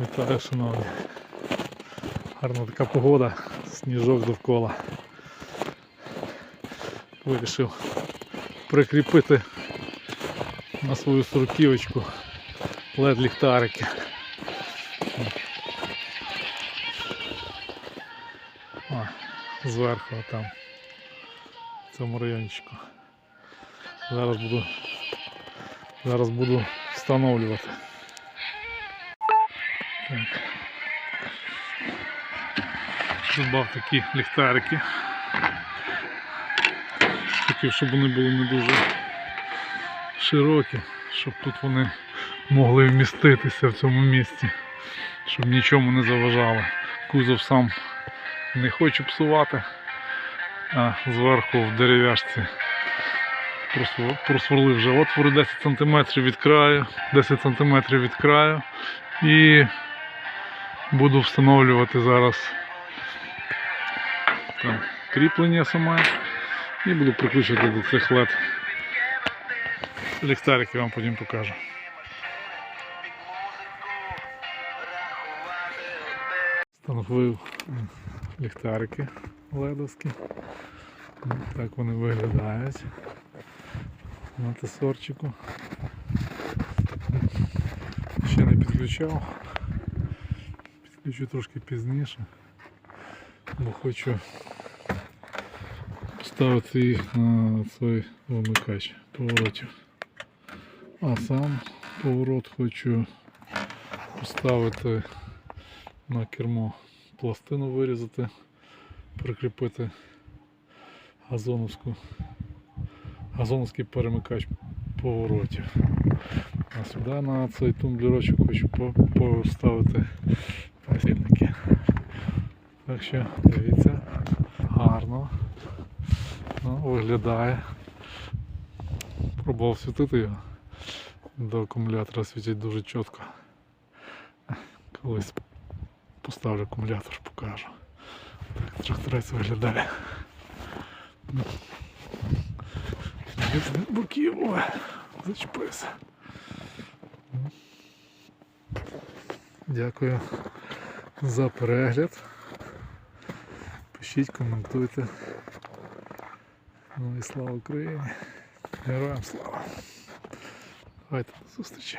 Вітаю, шановні. Гарна така погода, сніжок довкола. Вирішив прикріпити на свою сороківочку led ліхтарики. Зверху там, в цьому райончику. Зараз буду, зараз буду встановлювати. Так. Придбав такі ліхтарики. Хотів, щоб вони були не дуже широкі, щоб тут вони могли вміститися в цьому місці, щоб нічому не заважало. Кузов сам не хочу псувати, а зверху в дерев'яшці просверлив вже отвори 10 см від краю, 10 см від краю і буду встановлювати зараз там кріплення саме і буду прикручувати до цих лед ліхтарики вам потім покажу. Встановив ліхтарики ледовські. Так вони виглядають на тесорчику. Ще не підключав. Підключу трошки пізніше, бо хочу поставити їх на цей вимикач поворотів. А сам поворот хочу поставити на кермо пластину вирізати, прикріпити газоновську, газоновський перемикач поворотів. А сюди на цей тумблерочок хочу поставити пасільники. Так що дивіться, гарно ну, виглядає. Пробував світити його. До акумулятора світить дуже чітко. Колись поставлю акумулятор, покажу. Так тракторець виглядає. Ну. Від боків, зачепився. Дякую за перегляд. Пишіть, коментуйте. Ну і слава Україні. Героям слава. Давайте до зустрічі.